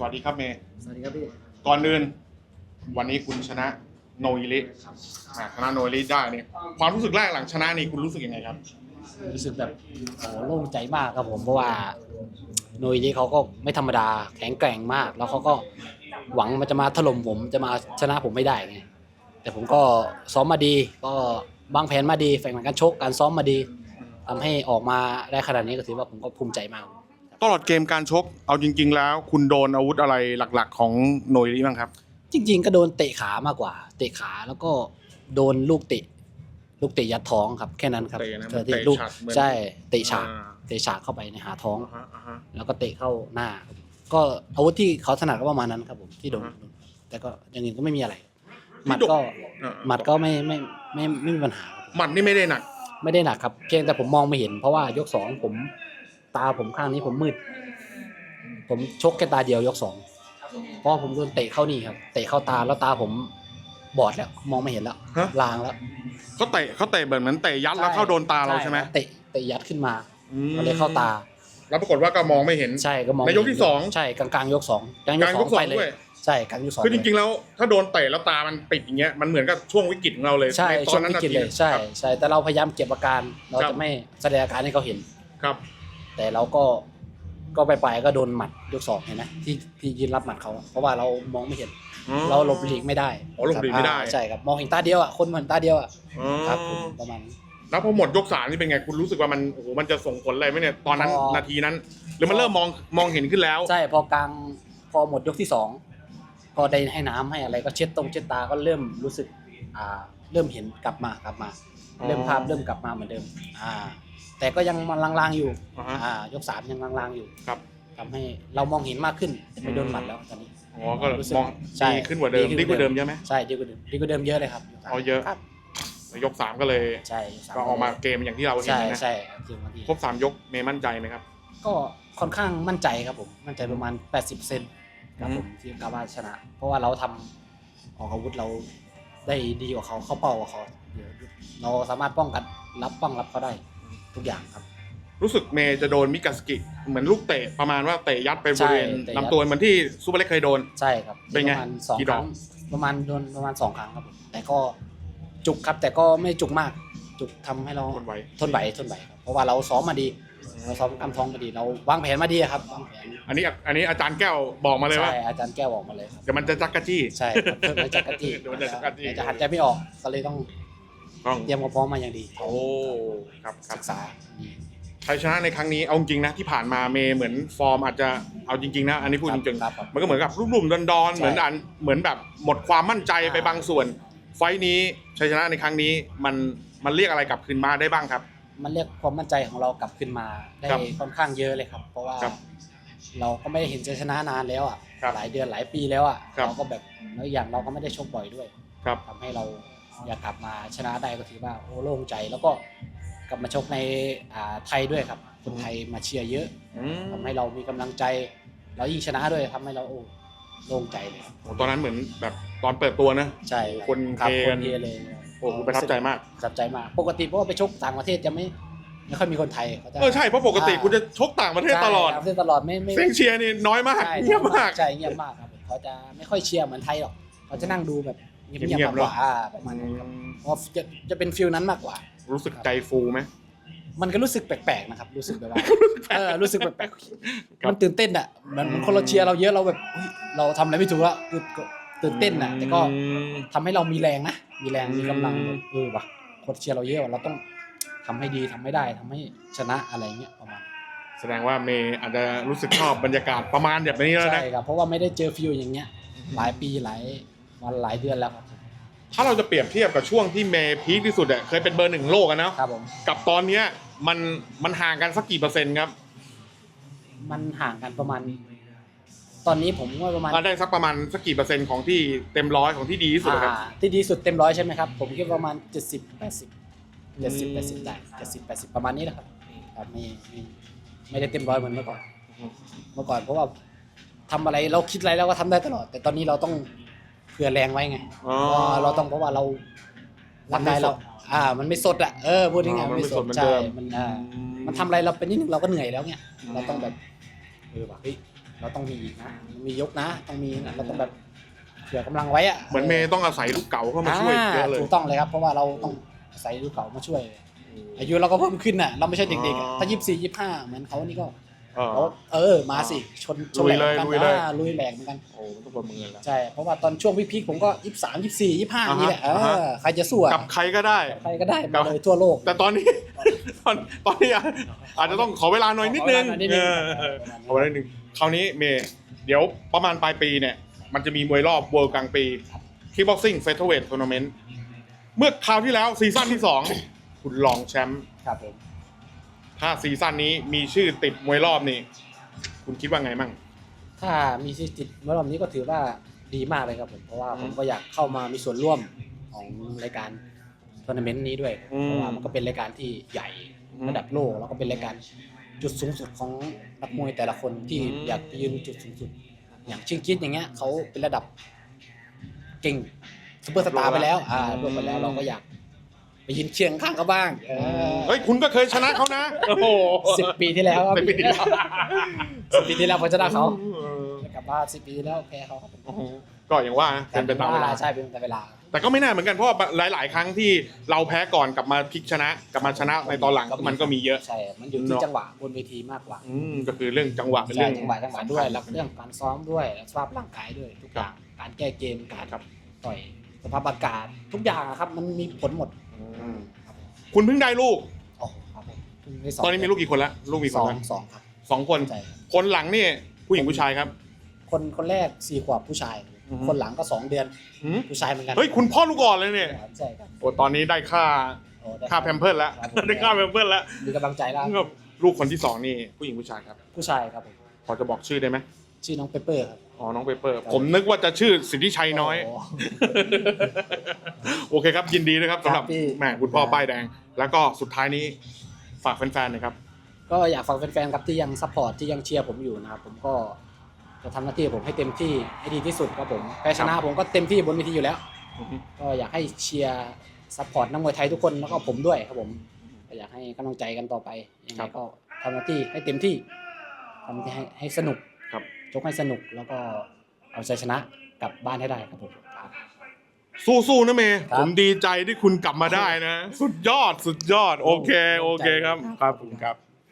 สวัสดีครับเมย์ สวัสดีครับพี่ก่อนอื่น วันนี้คุณชนะโนอิริอ่าชนะโนอิริได้เนี่ยความรู้สึกแรกหลังชนะนี่คุณรู้สึกยังไงครับ รู้สึกแบบโอ้โหโล่งใจมากครับผมเพราะว่าโนยนี้เขาก็ไม่ธรรมดาแข็งแกร่งมาก แล้วเขาก็หวังมันจะมาถล่มผมจะมาชนะผมไม่ได้ไงแต่ผมก็ซ้อมมาดี ก็วางแผนมาดีแฝงหลังการชกการซ้อมมาดีทำให้ออกมาได้ขนาดนี้ก็ถือว่าผมก็ภูมิใจมาก ตลอดเกมการชกเอาจริง ๆ แล้ว คุณโดนอาวุธอะไรหลัก ๆ ของโนอิริบ้างครับ จริง ๆ ก็โดนเตะขามากกว่า เตะขาแล้วก็โดนลูกเตะ ลูกเตะยัดท้องครับ แค่นั้นครับเตะนะเออที่เตะลูกฉากเหมือนใช่เตะฉากอ่า เตะฉากเข้าไปในหาท้องอ่าฮะอ่าฮะแล้วก็เตะเข้าหน้าครับก็อาวุธที่เขาถนัดก็ประมาณนั้นครับผมที่โดน อ่าฮะแต่ก็อย่างอื่นก็ไม่มีอะไรหมัดที่โดนก็อ่าหมัดก็ไม่ไม่ไม่ไม่ไม่มีปัญหาครับหมัดนี่ไม่ได้หนัก ไม่ได้หนักครับเพียงแต่ผมมองไม่เห็นเพราะว่ายกสองผม ตาผมข้างนี้ผมมืด ผมชกแค่ตาเดียวยกสองเพราะผมโดนเตะเข้านี่ครับ เตะเข้าตาแล้วตาผมบอดแล้วมองไม่เห็นแล้วฮะ ลางแล้วเขาเตะเขาเตะเหมือนเหมือนเตะยัดแล้วเข้าโดนตาเราใช่ไหมเตะเตะยัดขึ้นมาอืมก็เลยเข้าตา แล้วปรากฏว่าก็มองไม่เห็น ใช่ก็มองในยกที่สองใช่กลางๆยกสองกลางยกกลางสยอกงสอไปงเลยด้วยใช่กลางยกสองคือจเลยริงๆแล้วถ้าโดนเตะแล้วตามันปิดอย่างเงี้ยมันเหมือนกับช่วงวิกฤตของเราเลยใช่นตช่อวนงนั้นวินากฤตทีเลยใช่ครับ ใช่แต่เราพยายามเก็บอาการ เราครับ จะไม่แสดงอาการให้เขาเห็น ครับ แต่เราก็ก็ไปไปก็โดนหมัดยกสองเห็นไหมที่ที่ยืนรับหมัดเขาเพราะว่าเรามองไม่เห็นอ๋อเราหลบหลีกไม่ได้อ๋อหลบหลีกไม่ได้ อ่าใช่ครับมองเห็นตาเดียวอะคนมองเห็นตาเดียวอะอ๋อครับผมประมาณนี้แล้วพอหมดยกสามนี่เป็นไงคุณรู้สึกว่ามันโอ้โหมันจะส่งผลอะไรไหมเนี่ยตอนนั้นพอ นาทีนั้น หรือมันเริ่มมองมองเห็นขึ้นแล้ว ใช่พอกลางพอหมดยกที่สองก็ได้ให้น้ำให้อะไรก็เช็ดตรงเช็ดตาก็เริ่มรู้สึกอ่าเริ่มเห็นกลับมากลับมาอ๋อเริ่มภาพเริ่มกลับมาเหมือนเดิม อ่า แต่ก็ยังมันลางๆอยู่อ่าฮะ อ่ายกสามยังลางๆอยู่ครับ ทำให้เรามองเห็นมากขึ้นแต่ไม่โดนหมัดแล้วตอนนี้ อ๋อก็รู้สึกมองใช่ดีขึ้นกว่าเดิมดีดีขึ้นกว่าเดิมใช่ไหม ใช่ดีกว่าเดิมดีกว่าเดิมเยอะเลยครับกสามอ๋อเยอะ ครับแล้วยกสามก็เลย ใช่ยสก็ออกมาเกมอย่างที่เราเห็นใช่นะใช่จริงบางทีครบสามยกเมย์มั่นใจไหมครับ ก็ค่อนข้างมั่นใจครับผมมั่นใจประมาณ 80เซนครับผมที่กาว่าชนะ เพราะว่าเราทำออกอาวุธเราได้ดีกว่าเขาเข้าเป้ากว่าเขาเยอะเราสามารถป้องกันรับป้องรับเขาได้ ทุกอย่างครับ รู้สึกเมย์จะโดนมิกาสกิ เหมือนลูกเตะประมาณว่าเตะยัดไปบริเวณใช่เตะยัด ลำตัวเหมือนที่ซูเปอร์เล็กเคยโดน ใช่ครับเป็นไงประมาณสองกี่คดอก รั้งประมาณโดนประมาณสองครั้งครับผมแต่ก็จุกครับแต่ก็ไม่จุกมาก จุกทำให้เราทนไหวทนไหวทนไหวครับเพราะว่าเราซ้อมมาดี เราซ้อมกำท้องมาดีเราวางแผนมาดีครับวางแผนอันนี้อันนี้อาจารย์แก้วบอกมาเลยว่าใช่อาจารย์แก้วบอกมาเลยครับ เดี๋ยวมันจะจักกะจี้ ใช่ครับเพิ่มมาจากกะทิเดี๋ยวมันจะจักรจี้เดี๋ยวจะหัดใจไม่ออกก็เลยต้อง ต้องเตรียมความพร้อมมาอย่างดีโอ้ครับครับศึกษา ชัยชนะในครั้งนี้เอาจริงนะที่ผ่านมาเมย์เหมือนฟอร์มอาจจะเอาจริงๆนะอันนี้พูดจริงครับครับๆมันก็เหมือนกับรุ่มๆดอนๆใช่ เหมือนอันเหมือนแบบหมดความมั่นใจไปอ่าบางส่วน ไฟท์นี้ชัยชนะในครั้งนี้มันมันเรียกอะไรกลับคืนมาได้บ้างครับ มันเรียกความมั่นใจของเรากลับขึ้นมาได้ครับค่อนข้างเยอะเลยครับ เพราะว่าครับเราก็ไม่ได้เห็นชัยชนะนานแล้วอะครับหลายเดือนหลายปีแล้วอะครับ เราก็แบบแล้วอีกอย่างเราก็ไม่ได้ชกบ่อยด้วยครับ ทำให้เรา อยากกลับมาชนะได้ก็ถือว่าโอ้โล่งใจแล้วก็กลับมาชกในอ่าไทยด้วยครับ คนไทยมาเชียร์เยอะอืมทำให้เรามีกำลังใจเรายิ่งชนะด้วยทำให้เราโอ้โล่งใจเลยครับโอ้ตอนนั้นเหมือนแบบตอนเปิดตัวนะ ใช่รับคนครับเทคกัน นเทเลยโอ้โหประทับใจมาก ประทับใจมากปกติเพราะว่าไปชกต่างประเทศจะไม่ไม่ค่อยมีคนไทยเขาจะเออใช่เพราะปกติคุณจะชกต่างประเทศตลอดใช่ต่างประเทศตลอดไม่ไม่ เสียงเชียร์นี่น้อยมากใช่เงียบมาก ใช่เงียบมากครับเขาจะไม่ค่อยเชียร์เหมือนไทยหรอกเขาจะนั่งดูแบบ เงียบเงีเงียยบบๆมากกว่าอ่าประมาณนั้นครับเพราะจะจะเป็นฟิลนั้นมากกว่า รู้สึกใจฟูไหม มันก็รู้สึกแปลกๆนะครับ รู้สึกแบบว่าเออรู้สึกแปลกครับๆมันตื่นเต้นอะมันมันคนเราเชียร์เราเยอะเราแบบเฮ้ยเราทำอะไรไม่ถูกละคือก็ตื่นเต้นอะแต่ก็อืมทำให้เรามีแรงนะมีแรงมีกำลังอืม เออว่ะคนเชียร์เราเยอะว่ะเราต้องทำให้ดีทำให้ได้ทำให้ชนะอะไรเงี้ยประมาณแสดงว่าเมย์อาจจะรู้สึกชอบบรรยากาศประมาณแบบนี้แล้วใช่นะครับเพราะว่าไม่ได้เจอฟิลอย่างเงี้ยหลายปีหลาย วันหลายเดือนแล้วครับ ถ้าเราจะเปรียบเทียบกับช่วงที่เมย์พีคที่สุดอะเคยเป็นเบอร์หนึ่งโลกอะเนาะครับผม กับตอนเนี้ยมันมันห่างกันสักกี่เปอร์เซ็นต์ครับมันห่างกันประมาณ ตอนนี้ผมว่าประมาณอ่าได้สักประมาณสักกี่เปอร์เซ็นต์ของที่เต็มร้อยของที่ดีที่สุดอะครับ อ่าที่ดีสุดเต็มร้อยใช่ไหมครับ ผมคิดว่าประมาณเจ็ดสิบแปดสิบเจ็ดสิบแปดสิบได้เจ็ดสิบแปดสิบประมาณนี้แหละครับครับไม่ไม่ไม่ได้เต็มร้อยเหมือนเมื่อก่อน เมื่อก่อนเพราะว่าทำอะไรเราคิดอะไรเราก็ทำได้ตลอด แต่ตอนนี้เราต้องเผื่อแรงไว้ไงอ๋อเราต้องเพราะว่าเรามัร่านงไม่กายสเราดอ่า มันไม่สดอะเออพูดง่ายๆอ๋อมันไม่สดเหมือนใช่เดิมมันอ่ามันทำอะไรเราเป็นนิดนึงเราก็เหนื่อยแล้วเนี่ยเราต้องแบบเออแบบเฮ้ยเราต้องมีอีกนะมียกนะ ต้องมีนะเราต้องแบบเผื่อกำลังไว้อะเหมือนเมย์ต้องอาศัยลูกเก่าเข้ามาช่วยเยอะเลยถูกต้องเลยครับเพราะว่าเราต้องใส่ลูกเก่ามาช่วย อายุเราก็เพิ่มขึ้นน่ะเราไม่ใช่เด็กๆอะถ้ายี่สี่ยี่ห้าเหมือนเขานี่ก็เออเขาเออมาสิชนชนลุยเลยแหกลุยเลย อ่าลุยแหลกเหมือนกัน โอ้ต้องประเมินแล้ว ใช่ เพราะว่าตอนช่วงพีคๆผมก็ยี่สามยี่สี่ยี่ห้าอ่าฮะนี่แหละเออ่าฮะอใครจะสู้อะกับใครก็ได้ ใครก็ได้ครัมาบเลยทั่วโลกแต่ตอนนี้ ตอนตอนนี้อาอาจจะต้องขอเวลาหน่อยนิดนึงขอเวลาหน่อยนิดนึงเออเออขอเวลาหน่อยนิดนึงคราวนี้เมย์เดี๋ยวประมาณปลายปีเนี่ย มันจะมีมวยรอบ World กลางปีคิกบ็อกซิ่งเฟเธอร์เวททัวร์นาเมนต์เมื่อคราวที่แล้วซีซั่นที่สองคุณรองแชมป์ครับผม ถ้าซีซั่นนี้มีชื่อติดมวยรอบนี่คุณคิดว่าไงมั่ง ถ้ามีสิทธิ์ติดเมื่อรอบนี้ก็ถือว่าดีมากเลยครับผม เพราะว่าอืมผมก็อยากเข้ามามีส่วนร่วมของรายการทัวร์นาเมนต์นี้ด้วย อืมเพราะว่ามันก็เป็นรายการที่ใหญ่อืมระดับโลก แล้วก็เป็นรายการจุดสูงสุดของนักมวยแต่ละคนที่อืม อยากไปยืนจุดสูงสุด อย่างชิงคิดอย่างเงี้ยเขาเป็นระดับเก่งซุปเปอร์สตาร์ไปแล้ว อ่ารวมไปแล้วเราก็อยาก ไปยืนเชียงข้างเขาบ้างเออเฮ้ยคุณก็เคยชนะเขานะ โอ้โหสิบปีที่แล้วครับสิบปีที่แล้วสิบปีที่แล้วผมชนะเขาเออกลับมาสิบปีที่แล้วแพ้เขาครับโอ้โหก็อย่างว่านะเป็นไปตามเวลาใช่เป็นไปตามเวลา แต่ก็ไม่น่าเหมือนกันเพราะว่าหลาย ๆ ครั้งที่เราแพ้ก่อนกลับมาพลิกชนะ กลับมาชนะในตอนหลังมันก็มีเยอะใช่มันอยู่ที่เนอะจังหวะบนเวทีมากกว่าอืมก็คือเรื่องจังหวะเป็นใช่เรื่องจังหวะจังหวะด้วยแล้วเรื่องการซ้อมด้วยสภาพร่างกายด้วยทุกอย่างการแก้เกมการครับต่อยสภาพอากาศทุกอย่างอะครับมันมีผลหมดอืม คุณเพิ่งได้ลูก โอ้โหครับผมเพิ่งได้สงตอนนี้มีลูกกี่คนละลูกมีคสนองละสองครับสองคน ใช่ครับคนหลังนี่ผู้หญิงผู้ชายครับ คนคนแรกสี่ขวบผู้ชาย อือฮึ คนหลังก็สองเดือนหืมผู้ชายเหมือนกันเฮ้ยคุณพ่อลูกอ่อนเลยเนี่ยครับใช่ครับโอ้ตอนนี้ได้ค่าโอ้ได้ค่าแพมเพิร์ดแล้ว ครับผมได้ค่าแพมเพิร์ดแล้วมีกำลังใจแล้วก็ลูกคนที่สองนี่ผู้หญิงผู้ชายครับผู้ชายครับผมพอจะบอกชื่อได้ไหมชื่อน้องเปเปอร์ครับ อ๋อ น้องเปเปอร์ครับผมนึกว่าจะชื่อสิทธิชัยน้อยโโอเคครับ ยินดีด้วยครับสำหรับครับพี่ แหมคุณพ่อป้ายแดง แล้วก็สุดท้ายนี้ฝากแฟนๆหนะครับ ก็อยากฝากแฟนๆครับที่ยังซัพพอร์ตที่ยังเชียร์ผมอยู่นะครับผมก็จะทำหน้าที่ของผมให้เต็มที่ให้ดีที่สุดครับผมแพ้ชนะครับ ผมก็เต็มที่บนเวทีอยู่แล้ว ก็อยากให้เชียร์ซัพพอร์ตนักมวยไทยทุกคนแล้วก็ผมด้วยครับผมก็อยากให้กำลังใจกันต่อไปยังครัไงบก็ทำหน้าที่ให้เต็มที่ทำหน้าที่ให้ให้สนุกครับ ชกให้สนุกแล้วก็เอาชัยชนะกลับบ้านให้ได้ครับผมครับสู้ๆนะเมย์ครับ ผมดีใจที่คุณกลับมาได้นะ สุดยอดสุดยอด โอเค โอเคครับ ครับผมครับ